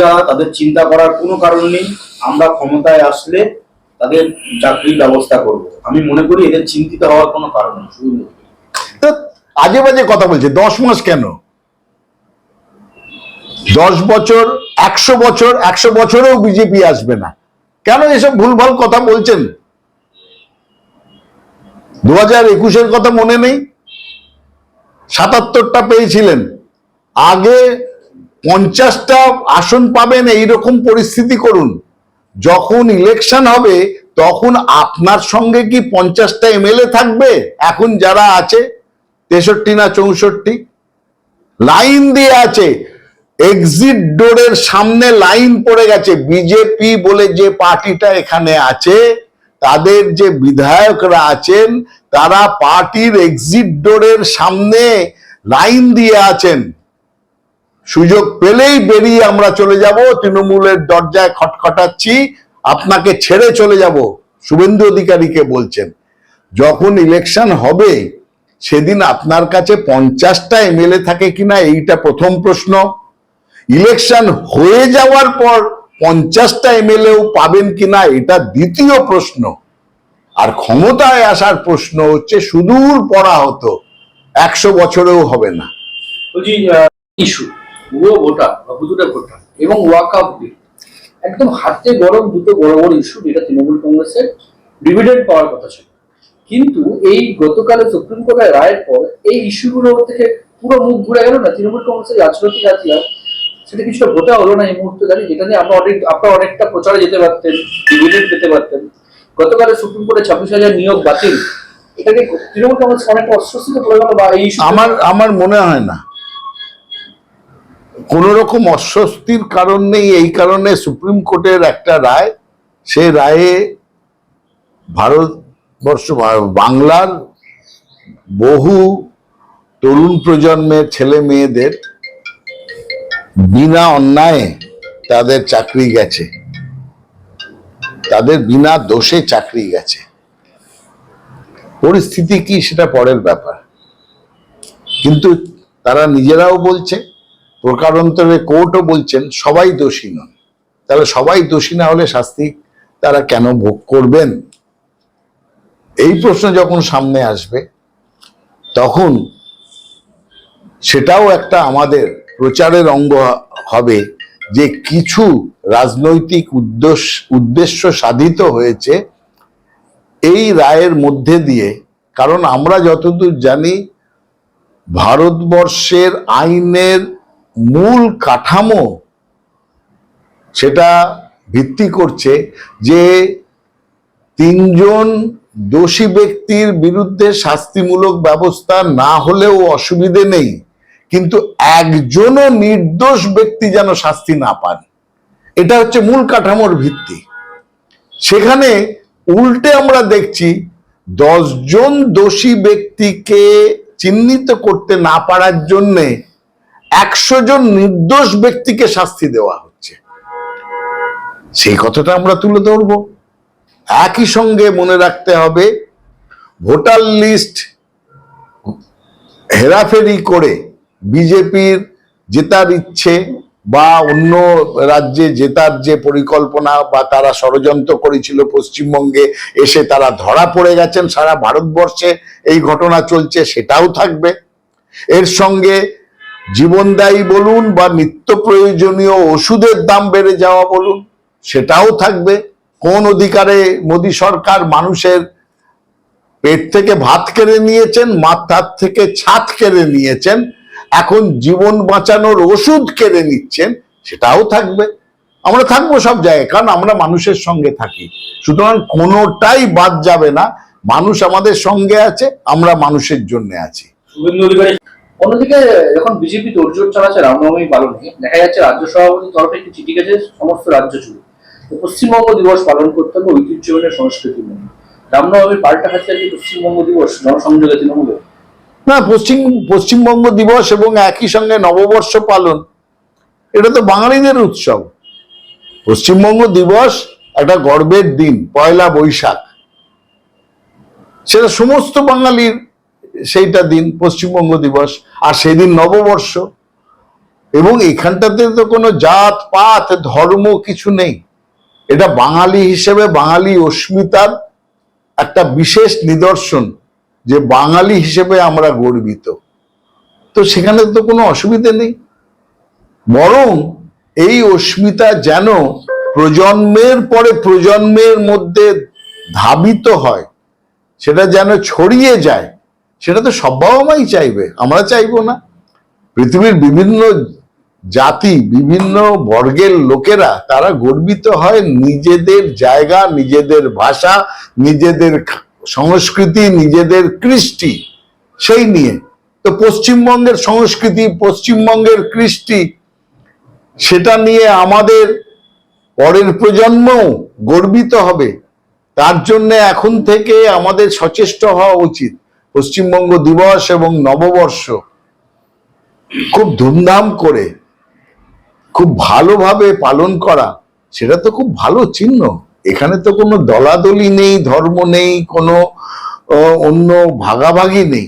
যারা তাদের চিন্তা করার কোনো কারণ নেই। আমরা ক্ষমতায় আসলে তাদের চাকরির ব্যবস্থা করব। আমি মনে করি এদের চিন্তিত হওয়ার কোনো কারণ নেই। শুধু আজে বাজে কথা বলছে, দশ মাস কেন? দশ বছর, একশো বছর, একশো বছরেও বিজেপি আসবে না। কেন এসব ভুলভাল কথা বলছেন? দু হাজার একুশের কথা মনে নেই? সাতাত্তরটা পেয়েছিলেন। আগে পঞ্চাশটা আসন পাবেন এইরকম পরিস্থিতি করুন। যখন ইলেকশন হবে, তখন আপনার সঙ্গে কি পঞ্চাশটা এমএলএ থাকবে? এখন যারা আছে, তেষট্টি না চৌষট্টি, লাইন দিয়ে আছে এক্সিট ডোরের সামনে লাইন পড়ে গেছে। বিজেপি বলে যে পার্টিটা এখানে আছে, তাদের যে বিধায়করা আছেন, তারা পার্টির এক্সিট ডোরের সামনে লাইন দিয়ে আছেন। সুযোগ পেলেই বেরিয়ে আমরা চলে যাব, তৃণমূলের দরজায় খটখটাচ্ছি, আপনাকে ছেড়ে চলে যাব, শুভেন্দু অধিকারীকে বলছেন। যখন ইলেকশন হবে, সেদিন আপনার কাছে পঞ্চাশটা এমএলএ থাকে কিনা এইটা প্রথম প্রশ্ন। ইলেকশন হয়ে যাওয়ার পর পঞ্চাশটা এমএলএও পাবেন কিনা এটা দ্বিতীয় প্রশ্ন। আর ক্ষমতায় আসার প্রশ্ন হচ্ছে, সুদূর পড়া হতো একশো বছরেও হবে না। ইস্যু ভুয়ো ভোটার বা হুজুরে ভোটার এবং ওয়াকআপ বিল একদম হাতে গরম, দুটো বড় বড় ইস্যু যেটা তৃণমূল কংগ্রেসের ডিভিডেন্ড পাওয়ার কথা ছিল। কিন্তু এই গতকালে সুপ্রিম কোর্টের রায়ের পর এই ইস্যুগুলো থেকে পুরো মুখ ঘুরে গেল না? তৃণমূল কংগ্রেসের রাজনৈতিক হাতিয়ার, সেটা কিছুটা ভোটা হলো না এই মুহূর্তে দাঁড়িয়ে, যেটা নিয়ে আপনার অনেক, আপনার অনেকটা প্রচারে যেতে পারতেন ডিভিডেন্ড পেতে পারতেন। গতকালে সুপ্রিম কোর্টে ছাব্বিশ হাজার নিয়োগ বাতিল। এটাকে তৃণমূল কংগ্রেস অনেকটা অস্বস্তিতে পড়ে গেল বা এই আমার আমার মনে হয় না। কোন রকম অস্বস্তির কারণ নেই, এই কারণে সুপ্রিম কোর্টের একটা রায় সে রায়ে ভারতবর্ষ, বাংলার বহু তরুণ প্রজন্মের ছেলে মেয়েদের বিনা অন্যায়ে তাদের চাকরি গেছে। তাদের বিনা দোষে চাকরি গেছে। পরিস্থিতি কি সেটা পরের ব্যাপার। কিন্তু তারা নিজেরাও বলছে প্রকারান্তরে কোর্টও বলছেন সবাই দোষী নন। তাহলে সবাই দোষী না হলে শাস্তি তারা কেন ভোগ করবেন? এই প্রশ্ন যখন সামনে আসবে, তখন সেটাও একটা আমাদের প্রচারের অঙ্গ হবে যে কিছু রাজনৈতিক উদ্দেশ্য উদ্দেশ্য সাধিত হয়েছে এই রায়ের মধ্যে দিয়ে। কারণ আমরা যতদূর জানি, ভারতবর্ষের আইনের মূল কাঠামো সেটা ভিত্তি করছে যে তিনজন দোষী ব্যক্তির বিরুদ্ধে শাস্তিমূলক ব্যবস্থা না হলেও অসুবিধে নেই, কিন্তু একজনও নির্দোষ ব্যক্তি যেন শাস্তি না পান। এটা হচ্ছে মূল কাঠামোর ভিত্তি। সেখানে উল্টে আমরা দেখছি দশজন দোষী ব্যক্তিকে চিহ্নিত করতে না পারার জন্যে একশো জন নির্দোষ ব্যক্তিকে শাস্তি দেওয়া হচ্ছে। সেই কথাটা আমরা তুলে ধরব। একই সঙ্গে মনে রাখতে হবে, ভোটার লিস্ট হেরাফেরি করে বিজেপির জেতার ইচ্ছে বা অন্য রাজ্যে জেতার যে পরিকল্পনা বা তারা ষড়যন্ত্র করেছিল পশ্চিমবঙ্গে এসে তারা ধরা পড়ে গেছেন সারা ভারতবর্ষে, এই ঘটনা চলছে সেটাও থাকবে। এর সঙ্গে জীবনদায়ী বলুন বা নিত্য প্রয়োজনীয় ওষুধের দাম বেড়ে যাওয়া বলুন, সেটাও থাকবে। কোন অধিকারে মোদী সরকার মানুষের পেট থেকে ভাত কেড়ে নিয়েছেন, মাথার থেকে ছাদ কেড়ে নিয়েছেন, এখন জীবন বাঁচানোর ওষুধ কেড়ে নিচ্ছেন, সেটাও থাকবে। আমরা থাকব সব জায়গায়, কারণ আমরা মানুষের সঙ্গে থাকি। সুতরাং কোনোটাই বাদ যাবে না, মানুষ আমাদের সঙ্গে আছে, আমরা মানুষের জন্য আছি। শুভেন্দু অধিকারী অন্যদিকে যখন বিজেপি তোড়জোড় চালাচ্ছে রামনবমী পালনে, দেখা যাচ্ছে রাজ্য সভাপতির তরফে একটি চিঠি গেছে, সমস্ত রাজ্য জুড়ে। পশ্চিমবঙ্গ দিবস পালন করতে হবে ঐতিহ্যবাহী সংস্কৃতি মেনে রামনবমী পাল্টা খাচ্ছে কি পশ্চিমবঙ্গ দিবস, জনসংযোগে তৃণমূলে না, পশ্চিম, পশ্চিমবঙ্গ দিবস এবং একই সঙ্গে নববর্ষ পালন, এটা তো বাঙালিদের উৎসব। পশ্চিমবঙ্গ দিবস একটা গর্বের দিন, পয়লা বৈশাখ। সেটা সমস্ত বাঙালির সেইটা দিন, পশ্চিমবঙ্গ দিবস আর সেদিন নববর্ষ। এবং এখানটাতে তো কোনো জাত, পাত, ধর্ম কিছু নেই। এটা বাঙালি হিসেবে বাঙালি অস্মিতার একটা বিশেষ নিদর্শন যে বাঙালি হিসেবে আমরা গর্বিত। তো সেখানে তো কোনো অসুবিধে নেই। বরং এই অস্মিতা যেন প্রজন্মের পরে প্রজন্মের মধ্যে ধাবিত হয়, সেটা যেন ছড়িয়ে যায়। সেটা তো সব বাবা মাই চাইবে, আমরা চাইব না। পৃথিবীর বিভিন্ন জাতি, বিভিন্ন বর্গের লোকেরা, তারা গর্বিত হয় নিজেদের জায়গা, নিজেদের ভাষা, নিজেদের সংস্কৃতি, নিজেদের কৃষ্টি, সেই নিয়ে। তো পশ্চিমবঙ্গের সংস্কৃতি, পশ্চিমবঙ্গের কৃষ্টি, সেটা নিয়ে আমাদের পরের প্রজন্মও গর্বিত হবে। তার জন্য এখন থেকে আমাদের সচেষ্ট হওয়া উচিত। পশ্চিমবঙ্গ দিবস এবং নববর্ষ খুব ধুমধাম করে, খুব ভালোভাবে পালন করা, সেটা তো খুব ভালো চিহ্ন। এখানে তো কোনো দলাদলি নেই, ধর্ম নেই, কোনো অন্য ভাগাভাগি নেই।